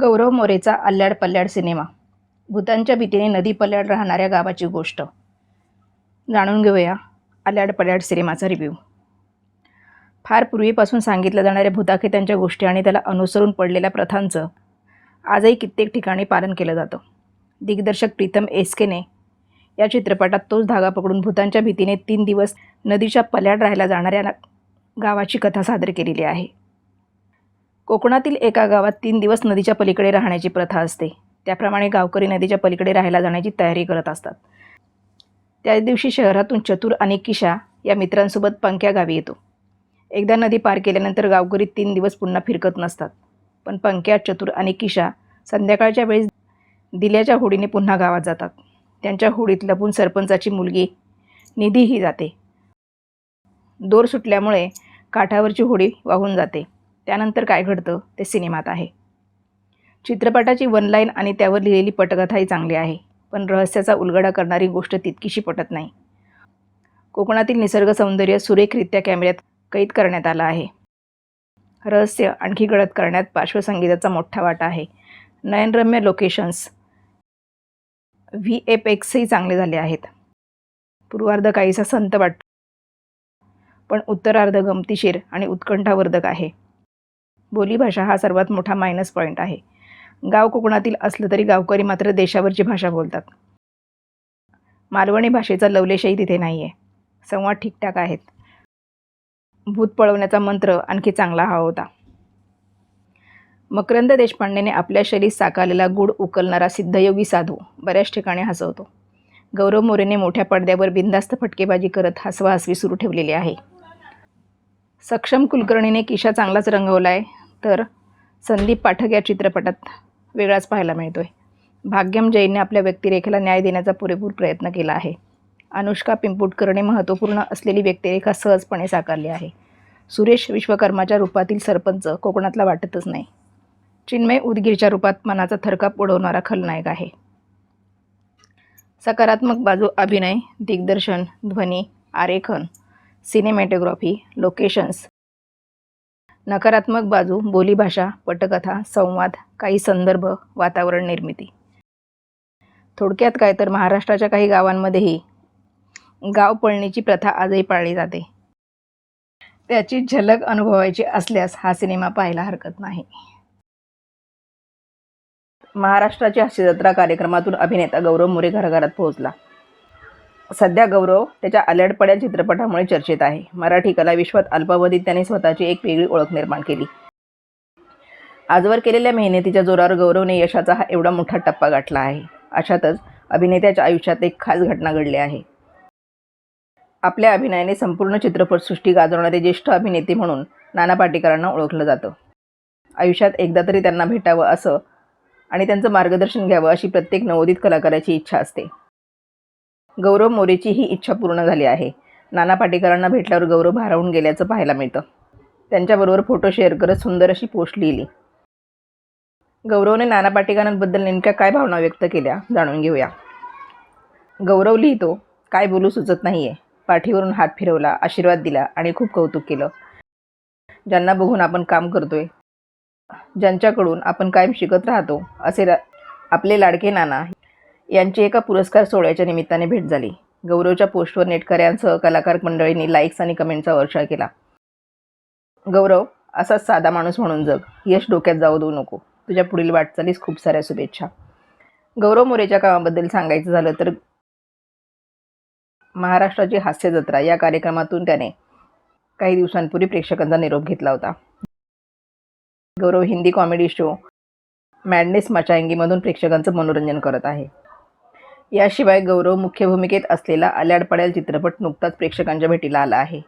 गौरव मोरेचा अल्ल्याड Pallyad cinema. भूतांच्या भीतीने नदी पल्ल्याड राहणाऱ्या गावाची गोष्ट. जाणून घेऊया अल्ल्याड पल्ल्याड सिनेमाचा रिव्ह्यू फार पूर्वीपासून सांगितल्या जाणाऱ्या भूताखेत्यांच्या गोष्टी आणि त्याला अनुसरून पडलेल्या प्रथांचं आजही कित्येक ठिकाणी पालन केलं जातं. दिग्दर्शक प्रीतम एसकेने या चित्रपटात तोच धागा पकडून भूतांच्या भीतीने तीन दिवस नदीच्या पल्याड राहायला जाणाऱ्या गावाची कथा सादर केलेली आहे. कोकणातील एका गावात तीन दिवस नदीच्या पलीकडे राहण्याची प्रथा असते. त्याप्रमाणे गावकरी नदीच्या पलीकडे राहायला जाण्याची तयारी करत असतात. त्याच दिवशी शहरातून चतुर आणि किशा या मित्रांसोबत पंक्या गावी येतो. एकदा नदी पार केल्यानंतर गावकरी तीन दिवस पुन्हा फिरकत नसतात. पण पंक्या चतुर आणि किशा संध्याकाळच्या वेळेस दिल्याच्या होडीने पुन्हा गावात जातात. त्यांच्या होडीत लपून सरपंचाची मुलगी निधीही जाते. दोर सुटल्यामुळे काठावरची होडी वाहून जाते. त्यानंतर काय घडतं? ते सिनेमात आहे. चित्रपटाची वन लाईन आणि त्यावर लिहिलेली पटकथाही चांगली आहे पण रहस्याचा उलगडा करणारी गोष्ट तितकीशी पटत नाही. कोकणातील निसर्ग सौंदर्य सुरेखरित्या कॅमेऱ्यात कैद करण्यात आलं आहे. रहस्य आणखी गडद करण्यात पार्श्वसंगीताचा मोठा वाटा आहे. नयनरम्य लोकेशन्स व्ही एफ एक्सही चांगले झाले आहेत. पूर्वार्ध काहीसा संत वाटतो. पण उत्तरार्ध गमतीशीर आणि उत्कंठावर्धक आहे. बोलीभाषा हा सर्वात मोठा मायनस पॉईंट आहे. गाव कोकणातील असलं तरी गावकरी मात्र देशावरची भाषा बोलतात. मालवणी भाषेचा लवलेशही तिथे नाही आहे संवाद ठीकठाक आहेत. भूत पळवण्याचा मंत्र आणखी चांगला हा होता. मकरंद देशपांडेने आपल्या शरीर साकारलेला गुड उकलणारा सिद्धयोगी साधू बऱ्याच ठिकाणी हसवतो. गौरव मोरेने मोठ्या पडद्यावर बिंदास्त फटकेबाजी करत हसवाहसवी सुरू ठेवलेली आहे. सक्षम कुलकर्णीने किशा चांगलाच रंगवला आहे तर संदीप पाठक या चित्रपटात वेगळाच पाहायला मिळतोय. भाग्यम जैनने आपल्या व्यक्तिरेखेला न्याय देण्याचा पुरेपूर प्रयत्न केला आहे. अनुष्का पिंपुटकरने महत्त्वपूर्ण असलेली व्यक्तिरेखा सहजपणे साकारली आहे. सुरेश विश्वकर्माच्या रूपातील सरपंच कोकणातला वाटतच नाही. चिन्मय उदगीरच्या रूपात मनाचा थरकाप उडवणारा खलनायक आहे. सकारात्मक बाजू अभिनय दिग्दर्शन ध्वनी आरेखन सिनेमॅटोग्राफी लोकेशन्स नकारात्मक बाजू बोलीभाषा पटकथा संवाद काही संदर्भ वातावरण निर्मिती. थोडक्यात काय तर महाराष्ट्राच्या काही गावांमध्येही गाव पळणीची प्रथा आजही पाळली जाते. त्याची झलक अनुभवायची असल्यास हा सिनेमा पाहायला हरकत नाही. महाराष्ट्राची हास्यजत्रा कार्यक्रमातून अभिनेता गौरव मोरे घराघरात पोहोचला. सध्या गौरव त्याच्या आल्याडपड्या चित्रपटामुळे चर्चेत आहे. मराठी कला विश्वात अल्पावधीत त्याने स्वतःची एक वेगळी ओळख निर्माण केली. आजवर केलेल्या मेहनतीच्या जोरावर गौरवने यशाचा हा एवढा मोठा टप्पा गाठला आहे. अशातच अभिनेत्याच्या आयुष्यात एक खास घटना घडली आहे. आपल्या अभिनयाने संपूर्ण चित्रपटसृष्टी गाजवणारे ज्येष्ठ अभिनेते म्हणून नाना पाटेकरांना ओळखलं जातं. आयुष्यात एकदा तरी त्यांना भेटावं असं आणि त्यांचं मार्गदर्शन घ्यावं अशी प्रत्येक नवोदित कलाकाराची इच्छा असते. गौरव मोरेची ही इच्छा पूर्ण झाली आहे. नाना पाटेकरांना भेटल्यावर गौरव भारावून गेल्याचं पाहायला मिळतं. त्यांच्याबरोबर फोटो शेअर करत सुंदर अशी पोस्ट लिहिली. गौरवने नाना पाटेकरांबद्दल नेमक्या काय भावना व्यक्त केल्या जाणून घेऊया. गौरव लिहितो काय बोलू सुचत नाही आहे पाठीवरून हात फिरवला आशीर्वाद दिला आणि खूप कौतुक केलं. ज्यांना बघून आपण काम करतोय ज्यांच्याकडून आपण कायम शिकत राहतो असे रा आपले लाडके नाना यांची एका पुरस्कार सोहळ्याच्या निमित्ताने भेट झाली. गौरवच्या पोस्टवर नेटकऱ्यांसह कलाकार मंडळींनी लाईक्स आणि कमेंटचा वर्षा केला. गौरव असाच साधा माणूस म्हणून जग. यश डोक्यात जाऊ देऊ नको. तुझ्या पुढील वाटचालीस खूप साऱ्या शुभेच्छा. गौरव मोरेच्या कामाबद्दल सांगायचं झालं तर महाराष्ट्राची हास्य जत्रा या कार्यक्रमातून त्याने काही दिवसांपूर्वी प्रेक्षकांचा निरोप घेतला होता. Gaurav Hindi comedy show madness मचायंगीमधून प्रेक्षकांचं मनोरंजन करत आहे. याशिवाय गौरव मुख्य भूमिकेत असलेला आल्याडपाड्याल चित्रपट नुकताच प्रेक्षकांच्या भेटीला आला आहे.